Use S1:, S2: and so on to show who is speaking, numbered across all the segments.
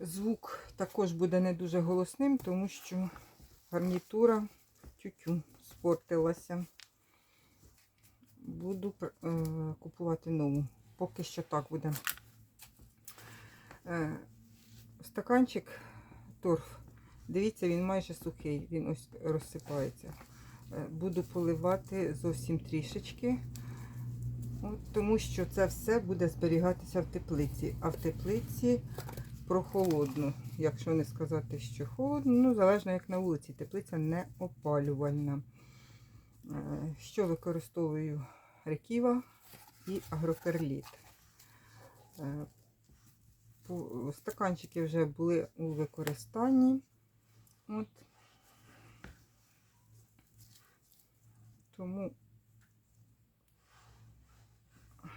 S1: Звук також буде не дуже голосним, тому що гарнітура тютю спортилася. Буду е, купувати нову. Поки що так буде. Е, стаканчик торф. Дивіться, він майже сухий, він ось розсипається. Е, буду поливати зовсім трішечки. От, тому що це все буде зберігатися в теплиці. А в теплиці прохолодно. Якщо не сказати, що холодно, ну залежно як на вулиці. Теплиця не опалювальна. Е, Що використовую? Реківа і агроперліт. Е, Стаканчики вже були у використанні. От. Тому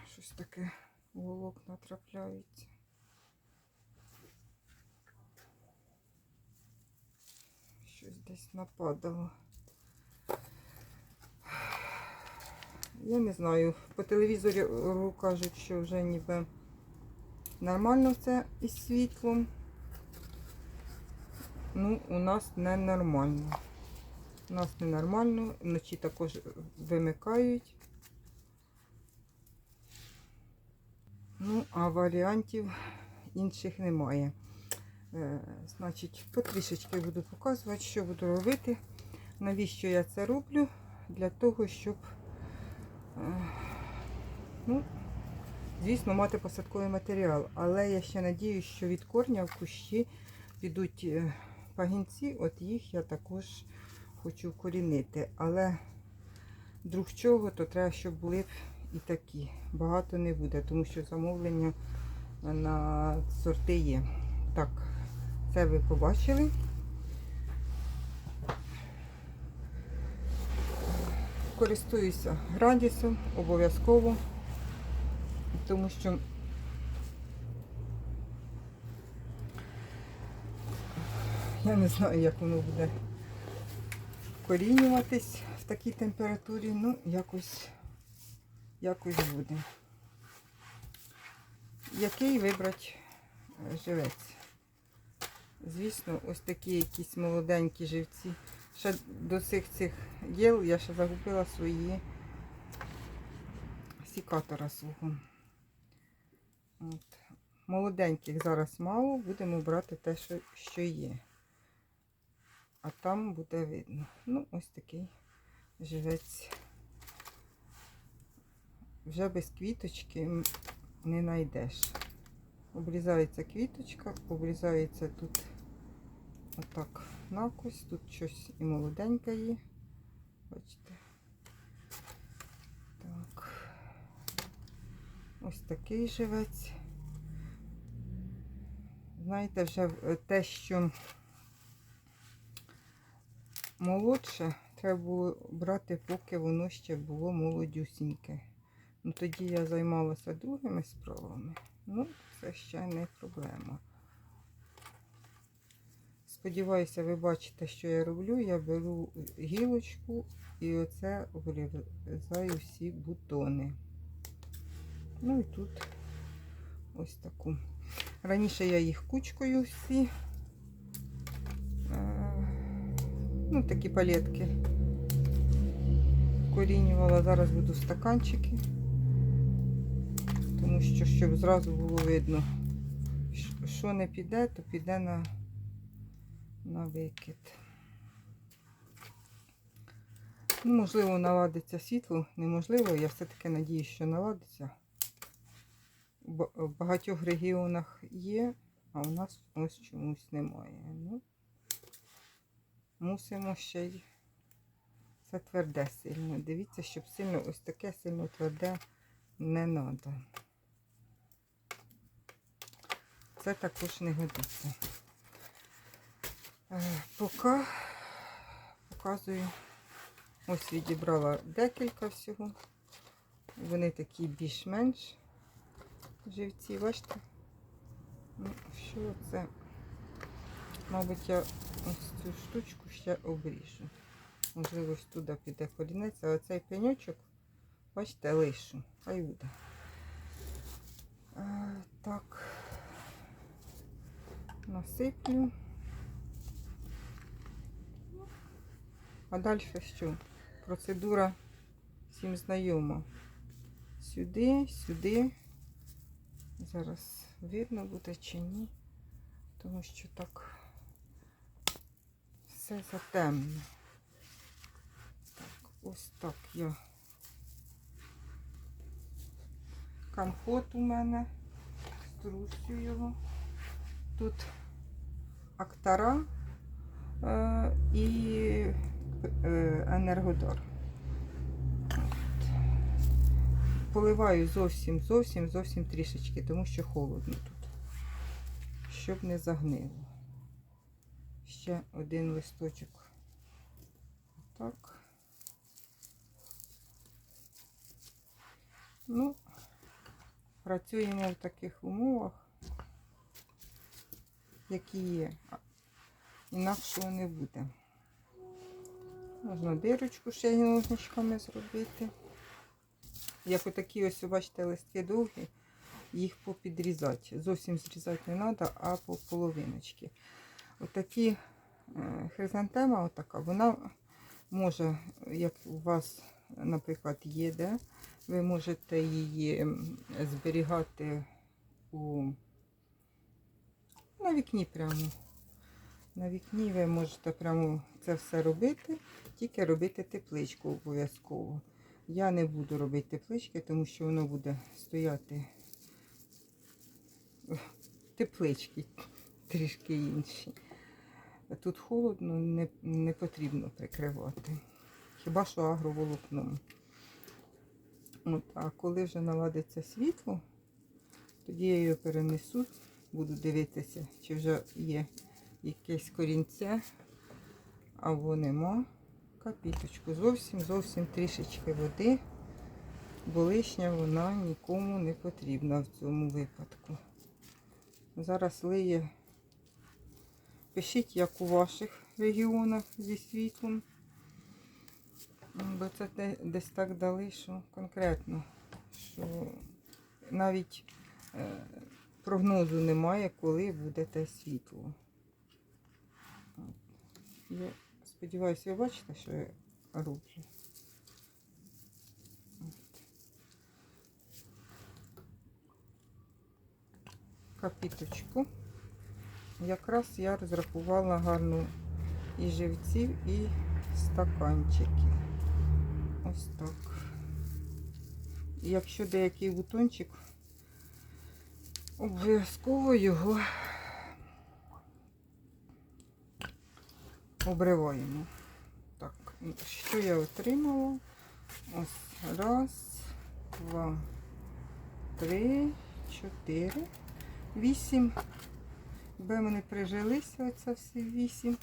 S1: щось таке волокна трапляється. Щось десь нападало. Я не знаю. По телевізору кажуть, що вже ніби нормально все із світлом. Ну, у нас не нормально. У нас ненормально. Вночі також вимикають. Ну, а варіантів інших немає. Е, значить, потрішечки буду показувати, що буду робити. Навіщо я це роблю? Для того, щоб, е, ну, звісно, мати посадковий матеріал. Але я ще надію, що від корня в кущі підуть е, пагінці, от їх я також хочу вкорінити. Але друг чого, то треба, щоб були б і такі. Багато не буде, тому що замовлення на сорти є. Так, це ви побачили. Користуюся градісом обов'язково, тому що я не знаю, як воно буде корінюватись в такій температурі, ну, якось, якось буде. Який вибрати живець? Звісно, ось такі якісь молоденькі живці. Ще до цих цих діл я ще загубила свої сікатора свого. От. Молоденьких зараз мало, будемо брати те, що, що є. А там буде видно. Ну, ось такий живець. Вже без квіточки не знайдеш. Обрізається квіточка, обрізається тут отак накось, тут щось і молоденьке є. Бачите. Так. Ось такий живець. Знаєте, вже те, що молодше, треба було брати, поки воно ще було молодюсіньке. Ну, тоді я займалася другими справами. Ну, це ще не проблема. Сподіваюся, ви бачите, що я роблю. Я беру гілочку і оце вирізаю всі бутони. Ну і тут ось таку. Раніше я їх кучкою всі. е, Ну, такі палетки корінювала. Зараз буду стаканчики тому що щоб зразу було видно, що не піде, то піде на, на викид. Ну, можливо, наладиться світло, неможливо, я все-таки надію, що наладиться. В багатьох регіонах є, а у нас ось чомусь немає. Ну, мусимо ще й це тверде сильно. Дивіться, щоб сильно ось таке сильно тверде не треба. Це також не годиться. Е, Поки показую, ось відібрала декілька всього. Вони такі більш-менш живці, бачите? Ну, що це? Мабуть, я ось цю штучку ще обріжу. Можливо, ось туди піде корінець, а оцей пеньочок, бачите, лишу. Хай буде. Е, так. Насиплю. А далі що? Процедура всім знайома. Сюди, сюди. Зараз видно буде чи ні, тому що так все затемно. Так, ось так я. Компот у мене. Струсю його. Тут актара е, і е, енергодар. Поливаю зовсім, зовсім, зовсім трішечки, тому що холодно тут. Щоб не загнило. Ще один листочок. Так. Ну, працюємо в таких умовах, які є. Інакшого не буде. Можна дирочку ще ножничками зробити. Як отакі ось, бачите, листки довгі, їх попідрізати. Зовсім зрізати не треба, а по половиночки. Отакі е, хризантема, отака, вона може, як у вас, наприклад, є, де, ви можете її зберігати у, на вікні прямо. На вікні ви можете прямо це все робити, тільки робити тепличку обов'язково. Я не буду робити теплички, тому що воно буде стояти теплички трішки інші. Тут холодно, не, не потрібно прикривати. Хіба що агроволокном. От, а коли вже наладиться світло, тоді я його перенесу, буду дивитися, чи вже є якесь корінце, або нема. Капіточку. Зовсім зовсім трішечки води, бо лишня вона нікому не потрібна в цьому випадку. Зараз лиє. Пишіть, як у ваших регіонах зі світлом. Бо це десь так дали, що конкретно, що навіть е, прогнозу немає, коли буде те світло. Я сподіваюся, ви бачите, що я роблю. Капіточку. Якраз я розрахувала гарну і живців, і стаканчиків. Ось так. Якщо деякий бутончик, обов'язково його обриваємо. Так, що я отримала? Ось раз, два, три, чотири, вісім. Якби вони прижилися, оце всі вісім,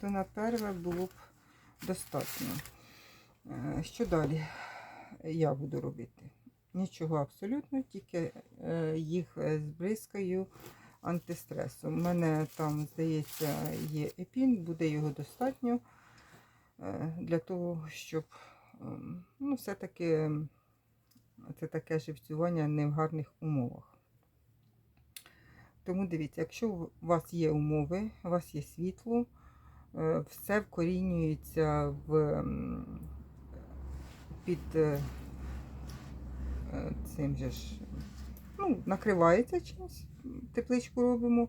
S1: то на перве було б достатньо. Е, Що далі я буду робити? Нічого абсолютно, тільки е, їх е, збризкаю антистресом. У мене там, здається, є епін, буде його достатньо е, для того, щоб ем, ну, все-таки ем, це таке живцювання не в гарних умовах. Тому дивіться, якщо у вас є умови, у вас є світло, все вкорінюється в, під е, е, цим же ж, ну, накривається чимось, тепличку робимо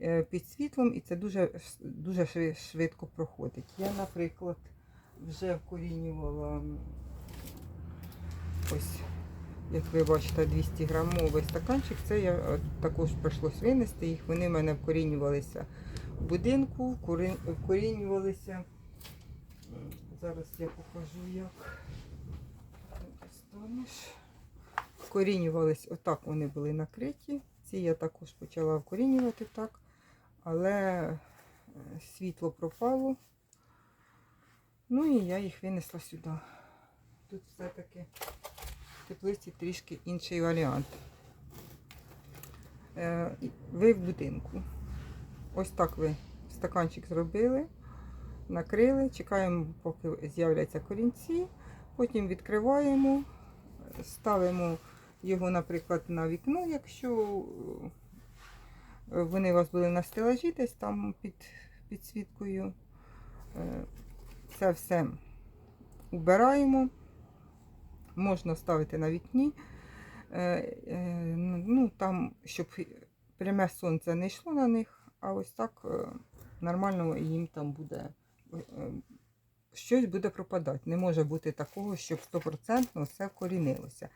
S1: е, під світлом, і це дуже, дуже швидко проходить. Я, наприклад, вже вкорінювала ось як ви бачите, 200 грамовий стаканчик. Це я е, також прийшлось винести їх. Вони в мене вкорінювалися в будинку, вкорінювалися. Зараз я покажу, як Ти достанеш. Вкорінювались, отак вони були накриті. Ці я також почала вкорінювати так, але е, світло пропало. Ну і я їх винесла сюди. Тут все-таки в теплиці трішки інший варіант. Е, Ви в будинку. Ось так ви стаканчик зробили, накрили, чекаємо, поки з'являться корінці, потім відкриваємо, ставимо його, наприклад, на вікно, якщо е, вони у вас були на стелажі десь там під підсвіткою. Е, Це все убираємо. Можна ставити на вікні. Е, Ну, там, щоб пряме сонце не йшло на них, а ось так нормально їм там буде щось буде пропадати. Не може бути такого, щоб 100% все вкорінилося.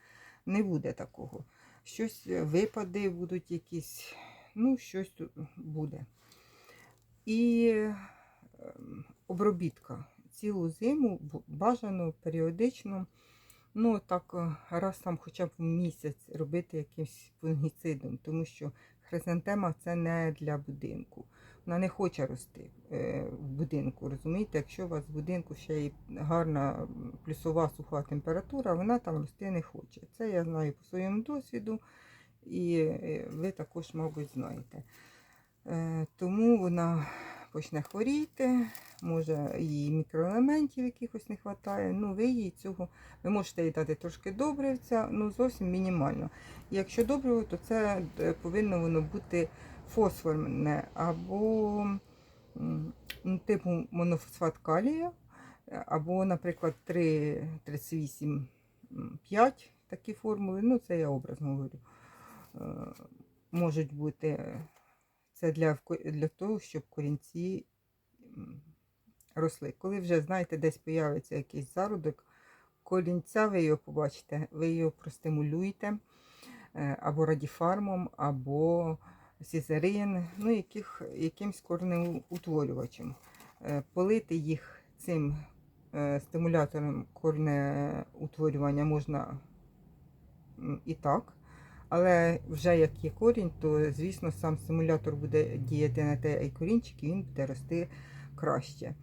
S1: Не буде такого. Щось е, випади будуть якісь, ну, щось тут буде. І ем, обробітка. Цілу зиму бажано періодично, ну так е, раз там хоча б місяць робити якимсь фунгіцидом, тому що хризантема це не для будинку. Вона не хоче рости е, в будинку. Розумієте, якщо у вас в будинку ще й гарна плюсова суха температура, вона там рости не хоче. Це я знаю по своєму досвіду, і е, ви також, мабуть, знаєте. Е, Тому вона почне хворіти, може їй мікроелементів якихось не вистачає. Ну, ви їй цього, ви можете їй дати трошки добривця, ну зовсім мінімально. І якщо добриво, то це е, повинно воно бути фосфорне або ну, типу монофосфат калія, е, або, наприклад, 3, 38, 5 такі формули. Ну, це я образно говорю. Е, Можуть бути це для, для того, щоб корінці росли. Коли вже, знаєте, десь появиться якийсь зародок, корінця ви його побачите, ви його простимулюєте е, або радіфармом, або сізерин, ну, яких, якимсь корнеутворювачем. Е, Полити їх цим е, стимулятором корнеутворювання можна і так. Але вже як є корінь, то звісно сам стимулятор буде діяти на той корінчик і він буде рости краще.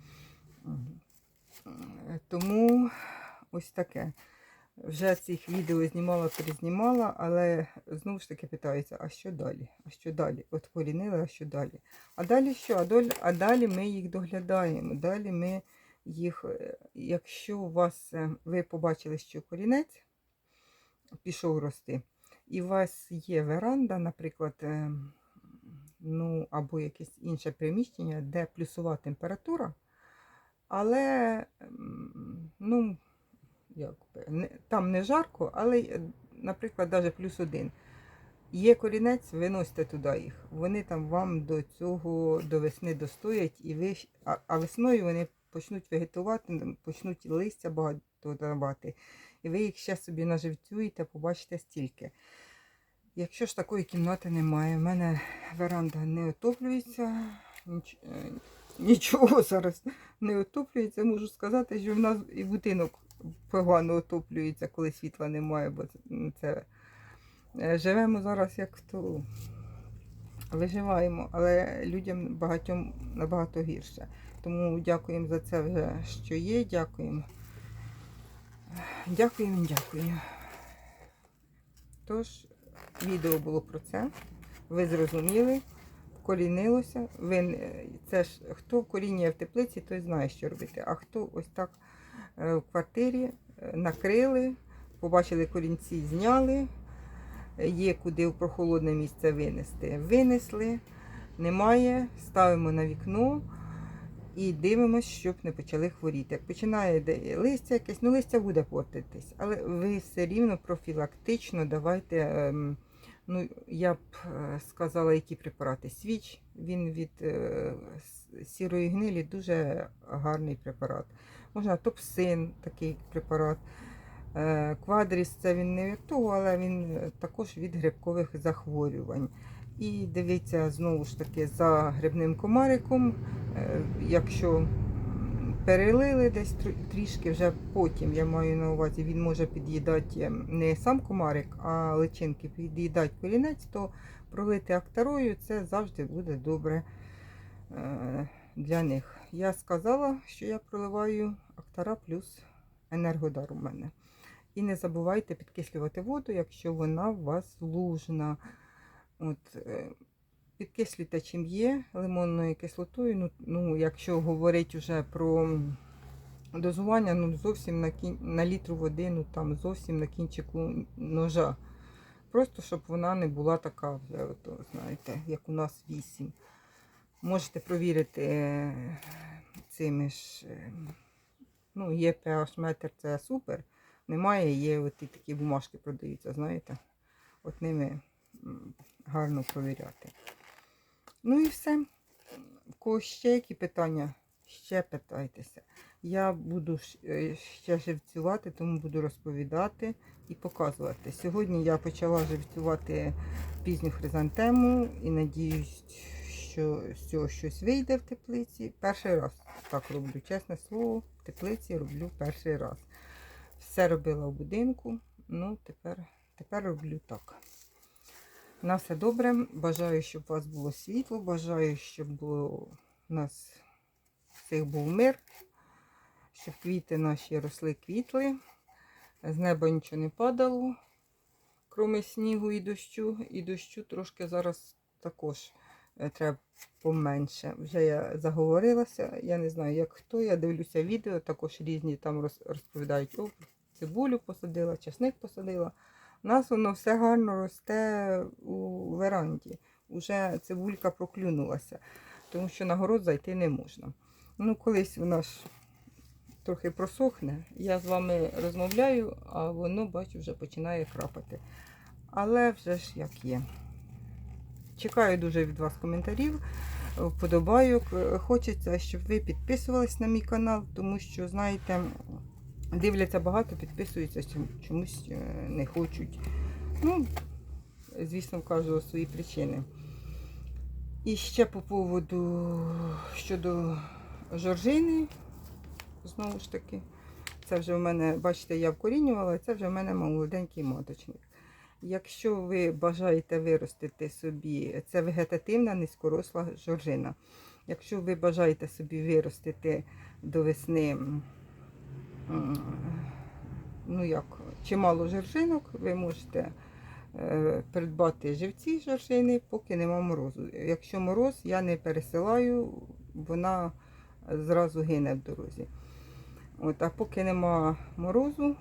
S1: Тому ось таке. Вже цих відео знімала, перезнімала, але знову ж таки питаються, а що далі? А що далі? От корінили, а що далі? А далі що? А далі, а далі ми їх доглядаємо. Далі ми їх, е, якщо у вас е, ви побачили, що корінець пішов рости, і у вас є веранда, наприклад, е, ну, або якесь інше приміщення, де плюсова температура, але ну, як там не жарко, але, е, наприклад, навіть плюс один. Є корінець, виносите туди їх. Вони там вам до цього до весни достоять, і ви, а, а весною вони почнуть вегетувати, почнуть листя багато давати. І ви їх ще собі наживцюєте, побачите стільки. Якщо ж такої кімнати немає, в мене веранда не отоплюється, ніч, е, нічого зараз не отоплюється. Можу сказати, що в нас і будинок погано отоплюється, коли світла немає, бо це- е, живемо зараз як то виживаємо, але людям багатьом набагато гірше. Тому дякуємо за це вже, що є. Дякуємо. Дякуємо, дякуємо. Тож, відео було про це. Ви зрозуміли, вкорінилося. Ви, це ж хто вкорінює в теплиці, той знає, що робити. А хто ось так е, в квартирі е, накрили, побачили корінці, зняли. Є куди в прохолодне місце винести. Винесли, немає, ставимо на вікно і дивимося, щоб не почали хворіти. Як починає листя якесь, ну листя буде портитись, але ви все рівно профілактично давайте. Ну, я б е, сказала, які препарати. Свіч, він від е, сірої гнилі дуже гарний препарат. Можна топсин, такий препарат. Е, Квадріс це він не від того, але він також від грибкових захворювань. І дивіться знову ж таки за грибним комариком. Е, Якщо перелили десь трішки, вже потім я маю на увазі, він може під'їдати е, не сам комарик, а личинки під'їдати корінець, то пролити актарою це завжди буде добре е, для них. Я сказала, що я проливаю актара плюс енергодар у мене. І не забувайте підкислювати воду, якщо вона у вас лужна. От, підкислюйте чим є лимонною кислотою. Ну, ну, якщо говорити вже про дозування, ну зовсім на, кін... на літру води, ну там зовсім на кінчику ножа. Просто щоб вона не була така вже, ото, знаєте, як у нас 8. Можете провірити е, цими ж. е, Ну, є pH метр, це супер. Немає, є от і такі бумажки продаються, знаєте. От ними гарно провіряти. Ну і все. В кого ще які питання, ще питайтеся. Я буду е, ще живцювати, тому буду розповідати і показувати. Сьогодні я почала живцювати пізню хризантему і надіюсь, що з цього щось вийде в теплиці. Перший раз так роблю, чесне слово, в теплиці роблю перший раз. Все робила в будинку, ну тепер, тепер роблю так. На все добре. Бажаю, щоб у вас було світло, бажаю, щоб було у нас всіх був мир, щоб квіти наші росли, квітли, з неба нічого не падало, крім снігу і дощу. І дощу трошки зараз також е, треба поменше. Вже я заговорилася, я не знаю, як хто. Я дивлюся відео, також різні там розповідають, о, цибулю посадила, часник посадила. У нас воно все гарно росте у веранді. Уже цибулька проклюнулася, тому що на город зайти не можна. Ну, колись вона ж трохи просохне, я з вами розмовляю, а воно, бачу, вже починає крапати. Але вже ж як є. Чекаю дуже від вас коментарів, вподобайок. Хочеться, щоб ви підписувались на мій канал, тому що, знаєте, дивляться багато, підписуються, чомусь е, не хочуть. Ну, звісно, в кожного свої причини. І ще по поводу щодо жоржини, знову ж таки, це вже в мене, бачите, я вкорінювала, це вже в мене молоденький маточник. Якщо ви бажаєте виростити собі, це вегетативна низькоросла жоржина. Якщо ви бажаєте собі виростити до весни ну як, чимало жоржинок, ви можете е, придбати живці жоржини, поки нема морозу. Якщо мороз, я не пересилаю, вона зразу гине в дорозі. От, а поки нема морозу,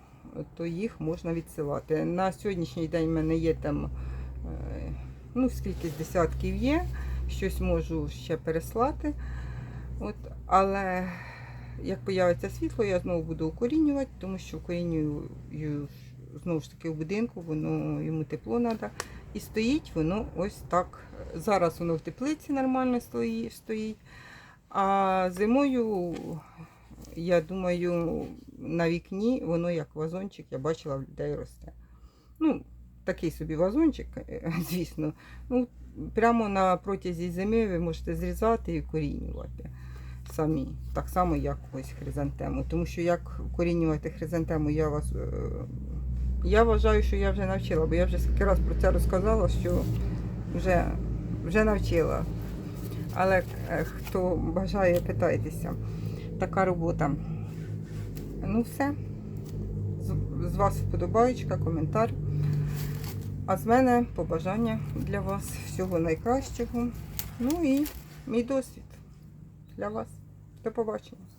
S1: то їх можна відсилати. На сьогоднішній день в мене є там, е, ну, скільки з десятків є, щось можу ще переслати. От, але як появиться світло, я знову буду укорінювати, тому що укорінюю знову ж таки в будинку, воно йому тепло треба. І стоїть воно ось так. Зараз воно в теплиці нормально стоїть. А зимою, я думаю, на вікні воно як вазончик, я бачила в людей росте. Ну, такий собі вазончик, звісно. Ну, прямо на протязі зими ви можете зрізати і корінювати самі. Так само, як ось хризантему. Тому що як корінювати хризантему, я вас. е, Я вважаю, що я вже навчила, бо я вже скільки раз про це розказала, що вже, вже навчила. Але е, хто бажає, питайтеся. Така робота. Ну все. З, вас вподобаєчка, коментар. А з мене побажання для вас всього найкращого. Ну і мій досвід для вас. До побачення.